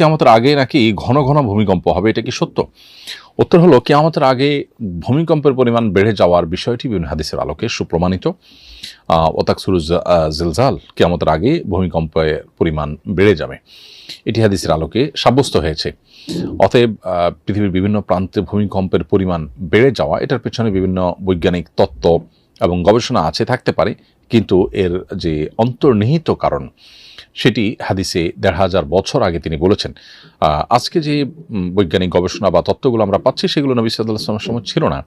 কেয়ামতের আগে নাকি ঘন ঘন ভূমিকম্প হবে, এটা কি সত্য? উত্তর হলো, কেয়ামতের আগে ভূমিকম্পের পরিমাণ বেড়ে যাওয়ার বিষয়টি বিভিন্ন হাদিসের আলোকে সুপ্রমাণিত। ওতাকসুর জিলজাল, কেয়ামতের আগে ভূমিকম্পের পরিমাণ বেড়ে যাবে। এটি হাদিসের আলোকে সাব্যস্ত হয়েছে। অতএব পৃথিবীর বিভিন্ন প্রান্তে ভূমিকম্পের পরিমাণ বেড়ে যাওয়া, এটার পেছনে বিভিন্ন বৈজ্ঞানিক তত্ত্ব এবং গবেষণা আছে, থাকতে পারে। কিন্তু এর যে অন্তর্নিহিত কারণ সেটি হাদিসে দেড় হাজার বছর আগে তিনি বলেছেন। আজকে যে বৈজ্ঞানিক গবেষণা বা তত্ত্বগুলো আমরা পাচ্ছি, সেগুলো নবী আসলামের সময় ছিল না।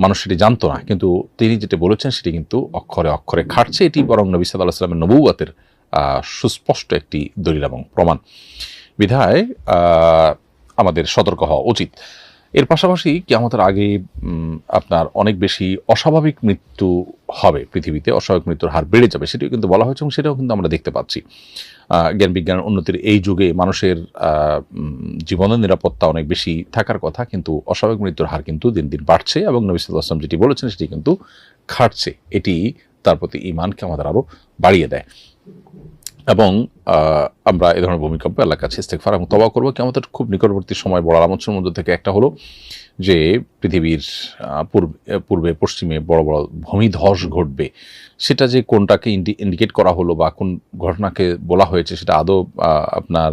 মানুষ সেটি জানতো না। কিন্তু তিনি যেটা বলেছেন, সেটি কিন্তু অক্ষরে অক্ষরে খাটছে। এটি বরং নবী সাল্লাহ আসলামের নবুয়াতের সুস্পষ্ট একটি দলিল এবং প্রমাণ। বিধায় আমাদের সতর্ক হওয়া উচিত। এর পাশাপাশি কি আমাদের আগে আপনার অনেক বেশি অস্বাভাবিক মৃত্যু হবে পৃথিবীতে, অস্বাভাবিক মৃত্যুর হার বেড়ে যাবে, সেটিও কিন্তু বলা হয়েছে এবং সেটাও কিন্তু আমরা দেখতে পাচ্ছি। জ্ঞান বিজ্ঞানের উন্নতির এই যুগে মানুষের জীবনের নিরাপত্তা অনেক বেশি থাকার কথা, কিন্তু অস্বাভাবিক মৃত্যুর হার কিন্তু দিন দিন বাড়ছে এবং নবী সাল্লাহ আসলাম যেটি বলেছেন সেটি কিন্তু খাটছে। এটি তার প্রতি ইমানকে আমাদের আরও বাড়িয়ে দেয়। এবং আমরা এ ধরনের ভূমিকম্পে এলাকার কাছে ইস্তেকফার এবং তবা করব। কেমন খুব নিকটবর্তী সময় বড় আলামতের মধ্যে থেকে একটা হলো যে, পৃথিবীর পূর্বে পূর্বে, পশ্চিমে বড় বড় ভূমিধস ঘটবে। সেটা যে কোনটাকে ইন্ডিকেট করা হলো বা কোন ঘটনাকে বলা হয়েছে সেটা আদৌ আপনার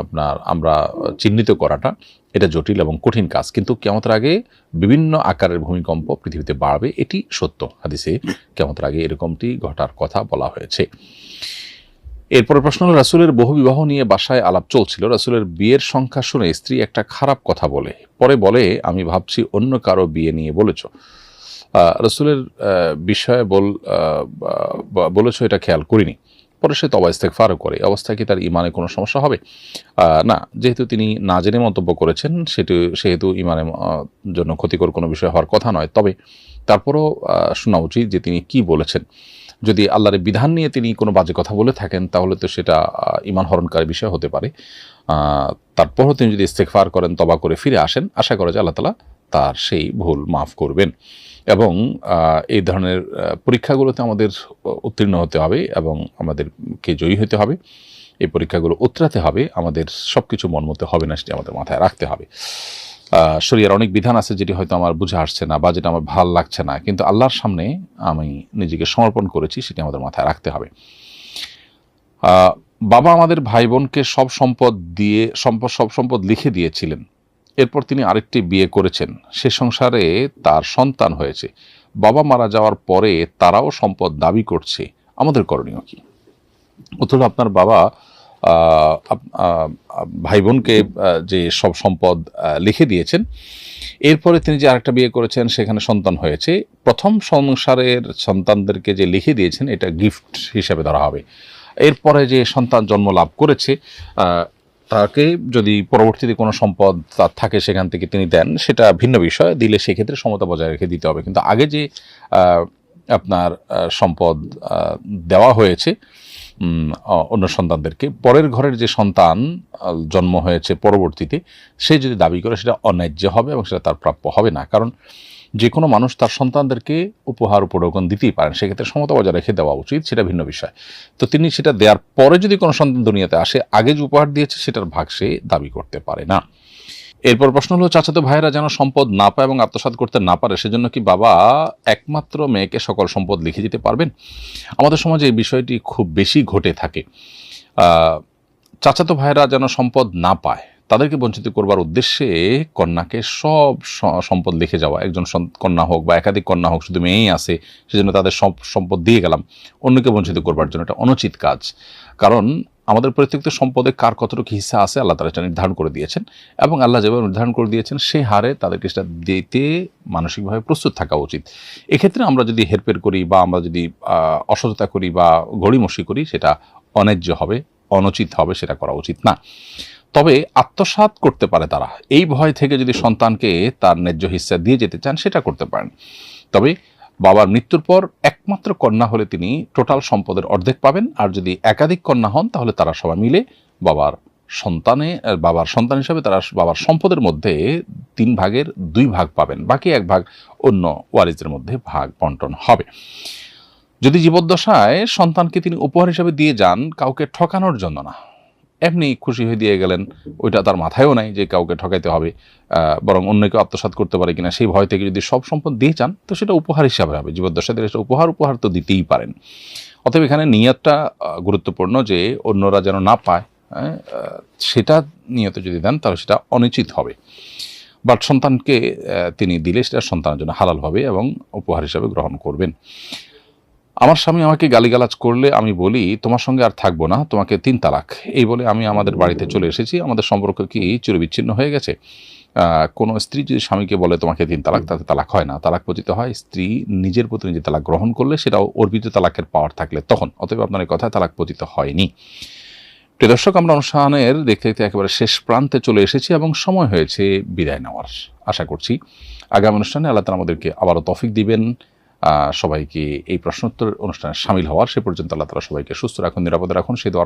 আপনার আমরা চিহ্নিত করাটা এটা জটিল এবং কঠিন কাজ। কিন্তু কেমতের আগে বিভিন্ন আকারের ভূমিকম্প পৃথিবীতে বাড়বে, এটি সত্য। হাদিসে কেমতের আগে এরকমটি ঘটার কথা বলা হয়েছে। এরপর প্রশ্ন হলো, রাসুলের বহু বিবাহ নিয়ে বাসায় আলাপ চলছিল। রাসুলের বিয়ের সংখ্যা শুনে স্ত্রী একটা খারাপ কথা বলে। পরে বলে, আমি ভাবছি অন্য কারও বিয়ে নিয়ে বলেছ। রাসূলের বিষয়ে বল বলেছ, এটা খেয়াল করিনি। পরে সে তবা ইস্তেকফারও করে। অবস্থায় কি তার ইমানে কোনো সমস্যা হবে? না, যেহেতু তিনি না জেনে মন্তব্য করেছেন, সেটি, সেহেতু ইমানের জন্য ক্ষতিকর কোনো বিষয় হওয়ার কথা নয়। তবে তারপরও শোনা উচিত যে তিনি কি বলেছেন। যদি আল্লাহর বিধান নিয়ে তিনি কোনো বাজে কথা বলে থাকেন, তাহলে তো সেটা ইমান হরণকারী বিষয় হতে পারে। তারপরও তিনি যদি ইস্তেকফার করেন তবা করে ফিরে আসেন, আশা করা যায় আল্লাহ তালা তার সেই ভুল মাফ করবেন। এবং এই ধরনের পরীক্ষাগুলোতে আমাদের উত্তীর্ণ হতে হবে এবং আমাদেরকে জয়ী হতে হবে। এই পরীক্ষাগুলো উতরাতে হবে, আমাদের সব কিছু মন মতো হবে না সেটি আমাদের মাথায় রাখতে হবে। শরীরের অনেক বিধান আছে যেটি হয়তো আমার বুঝে আসছে না বা যেটা আমার ভালো লাগছে না, কিন্তু আল্লাহর সামনে আমি নিজেকে সমর্পণ করেছি সেটি আমাদের মাথায় রাখতে হবে। বাবা আমাদের ভাই বোনকে সব সম্পদ দিয়ে সম্পদ সব সম্পদ লিখে দিয়েছিলেন। এরপর তিনি আরেকটি বিয়ে করেছেন। সে সংসারে তার সন্তান হয়েছে। বাবা মারা যাওয়ার পরে তারাও সম্পদ দাবি করছে। আমাদের করণীয় কি? উত্তর আপনার বাবা ভাই বোনকে যে সব সম্পদ লিখে দিয়েছেন। এরপরে তিনি যে আরেকটা বিয়ে করেছেন, সেখানে সন্তান হয়েছে। প্রথম সংসারের সন্তানদেরকে যে লিখে দিয়েছেন, এটা গিফট হিসেবে ধরা হবে। এরপরে যে সন্তান জন্ম লাভ করেছে তাকে যদি পরবর্তীতে কোনো সম্পদ তার থাকে সেখান থেকে তিনি দেন, সেটা ভিন্ন বিষয়। দিলে সেক্ষেত্রে সমতা বজায় রেখে দিতে হবে। কিন্তু আগে যে আপনার সম্পদ দেওয়া হয়েছে অন্য সন্তানদেরকে, পরের ঘরের যে সন্তান জন্ম হয়েছে পরবর্তীতে, সে যদি দাবি করে সেটা অন্যায্য হবে এবং সেটা তার প্রাপ্য হবে না। কারণ যে কোনো মানুষ তার সন্তানদেরকে উপহার, উপঢৌকন দিতেই পারেন। সেক্ষেত্রে সমতা বজায় রেখে দেওয়া উচিত, সেটা ভিন্ন বিষয়। তো তিনি সেটা দেওয়ার পরে যদি কোনো সন্তান দুনিয়াতে আসে, আগে যে উপহার দিয়েছে সেটার ভাগ সে দাবি করতে পারে না। এরপর প্রশ্ন হলো, চাচাতো ভাইয়েরা যেন সম্পদ না পায় এবং আত্মসাৎ করতে না পারে, সেজন্য কি বাবা একমাত্র মেয়েকে সকল সম্পদ লিখে দিতে পারবেন? আমাদের সমাজে এই বিষয়টি খুব বেশি ঘটে থাকে। চাচাতো ভাইয়েরা যেন সম্পদ না পায় তাদেরকে বঞ্চিত করবার উদ্দেশ্যে কন্যাকে সব সম্পদ লিখে যাওয়া, একজন কন্যা হোক বা একাধিক কন্যা হোক, শুধু মেয়েই আছে, সেজন্য তাদের সব সম্পদ দিয়ে গেলাম, অন্যকে বঞ্চিত করবার জন্য এটা অনুচিত কাজ। কারণ আমাদের প্রত্যেক সম্পদে কার কতটুকু হিস্সা আছে, আল্লাহ তারা এটা নির্ধারণ করে দিয়েছেন এবং আল্লাহ যেভাবে নির্ধারণ করে দিয়েছেন সেই হারে তাদেরকে সেটা দিতে মানসিকভাবে প্রস্তুত থাকা উচিত। এক্ষেত্রে আমরা যদি হেরফের করি বা আমরা যদি অসততা করি বা গড়িমসি করি, সেটা অন্যায্য হবে, অনুচিত হবে, সেটা করা উচিত না। তবে আত্মসাৎ করতে পারে তারা। এই ভয় থেকে যদি সন্তানকে তার ন্যায্য হিস্সা দিয়ে যেতে চান, সেটা করতে পারেন। তবে বাবার মৃত্যুর পর একমাত্র কন্যা হলে তিনি টোটাল সম্পদের অর্ধেক পাবেন। আর যদি একাধিক কন্যা হন, তাহলে তারা সবাই মিলে বাবার সন্তানে বাবার সন্তান হিসাবে তারা বাবার সম্পদের মধ্যে তিন ভাগের দুই ভাগ পাবেন। বাকি এক ভাগ অন্য ওয়ারিসদের মধ্যে ভাগ বন্টন হবে। যদি জীবদ্দশায় সন্তানকে তিনি উপহার হিসাবে দিয়ে যান, কাউকে ঠকানোর জন্য না। এমনি খুশি হয়ে দিয়ে গেলেন ওইটা তার মাথায়ও নাই যে কাউকে ঠকাইতে হবে বরং অন্যকে আত্মসাৎ করতে পারে কিনা সেই ভয় থেকে যদি সব সম্পদ দিয়ে চান তো সেটা উপহার হিসাবে হবে। জীবদ্দশাদের এটা উপহার উপহার তো দিতেই পারেন। অতএব এখানে নিয়তটা গুরুত্বপূর্ণ যে অন্যরা যেন না পায় হ্যাঁ, সেটা নিয়ত যদি দেন তাহলে সেটা অনুচিত হবে। বাট সন্তানকে তিনি দিলে সেটা সন্তানের জন্য হালাল হবে এবং উপহার হিসাবে গ্রহণ করবেন। আমার স্বামী আমাকে গালিগালাজ করলে আমি বলি, তোমার সঙ্গে আর থাকব না, তোমাকে তিন তালাক। এই বলে আমি আমাদের বাড়িতে চলে এসেছি। আমাদের সম্পর্ক কি চিরবিচ্ছিন্ন হয়ে গেছে? কোনো স্ত্রী যদি স্বামীকে বলে তোমাকে তিন তালাক, তাতে তালাক হয় না। তালাক পতিত হয়, স্ত্রী নিজের প্রতি নিজে তালাক গ্রহণ করলে সেটাও অর্পিত তালাকের পাওয়ার থাকলে তখন। অতএব আপনার এই কথায় তালাক পতিত হয়নি। প্রিয় দর্শক, আমরা অনুষ্ঠানের দেখতে দেখতে একেবারে শেষ প্রান্তে চলে এসেছি এবং সময় হয়েছে বিদায় নেওয়ার। আশা করছি আগামী অনুষ্ঠানে আল্লাহ তালা আমাদেরকে আবারও তফিক দিবেন। সবাইকে এই প্রশ্নোত্তর অনুষ্ঠানে সামিল হওয়ার, সে পর্যন্ত আল্লাহ তালা সবাইকে সুস্থ রাখুন, নিরাপদে রাখুন। সেই দোয়া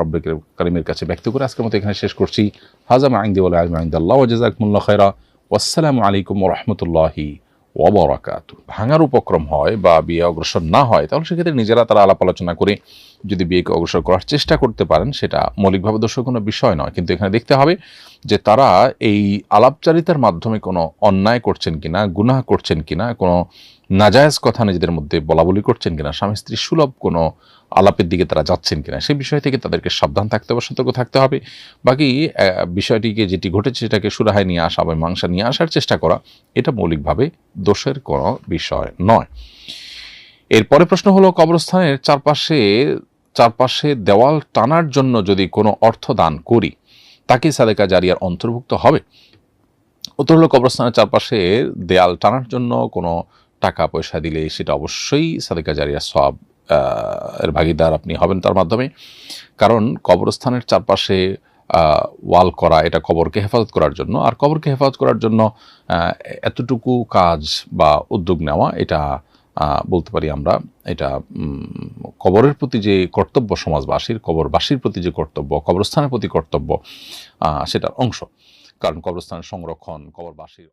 কারিমের কাছে ব্যক্ত করে আজকের মতো এখানে শেষ করছি। হাজাম আইন্দি ওলা আজমাইন্দাল্লাহ জাজাকমুল্লাহ খৈরা ওয়াসালামু আলাইকুম রহমতুল্লাহি ওবরাকাত ভাঙার উপক্রম হয় বা বিয়ে অগ্রসর না হয়, তাহলে সেক্ষেত্রে নিজেরা তারা আলাপ আলোচনা করে যদি বিয়েকে অগ্রসর করার চেষ্টা করতে পারেন, সেটা মৌলিকভাবে দোষ কোনো বিষয় নয়। কিন্তু এখানে দেখতে হবে যে তারা এই আলাপচারিতার মাধ্যমে কোনো অন্যায় করছেন কিনা, গুনাহ করছেন কিনা, কোনো নাজায়েজ কথা নিজেদের মধ্যে বলা বলি করছেন কিনা, স্বামী স্ত্রী সুলভ কোনো আলাপের দিকে তারা যাচ্ছেন কিনা সেই বিষয় থেকে তাদেরকে সাবধান থাকতে হবে, সতর্ক থাকতে হবে। বাকি বিষয়টিকে যেটি ঘটেছে সেটাকে সুরাহায় নিয়ে আসা বা মাংসা নিয়ে আসার চেষ্টা করা, এটা মৌলিকভাবে দোষের কোনো বিষয় নয়। এরপরে প্রশ্ন হলো, কবরস্থানের চারপাশে চারপাশে দেওয়াল টানার জন্য যদি কোনো অর্থ দান করি তাকে সাদেকা জারিয়ার অন্তর্ভুক্ত হবে? উত্তর হলো, কবরস্থানের চারপাশে দেয়াল টানার জন্য কোনো টাকা পয়সা দিলে সেটা অবশ্যই সাদেকা জারিয়া সব এর ভাগিদার আপনি হবেন তার মাধ্যমে। কারণ কবরস্থানের চারপাশে ওয়াল করা, এটা কবরকে হেফাজত করার জন্য। আর কবরকে হেফাজত করার জন্য এতটুকু কাজ বা উদ্যোগ নেওয়া, এটা বলতে পারি আমরা, এটা কবরের প্রতি যে কর্তব্য সমাজবাসীর, কবরবাসীর প্রতি যে কর্তব্য, কবরস্থানের প্রতি কর্তব্য সেটার অংশ। কারণ কবরস্থানের সংরক্ষণ, কবরবাসীর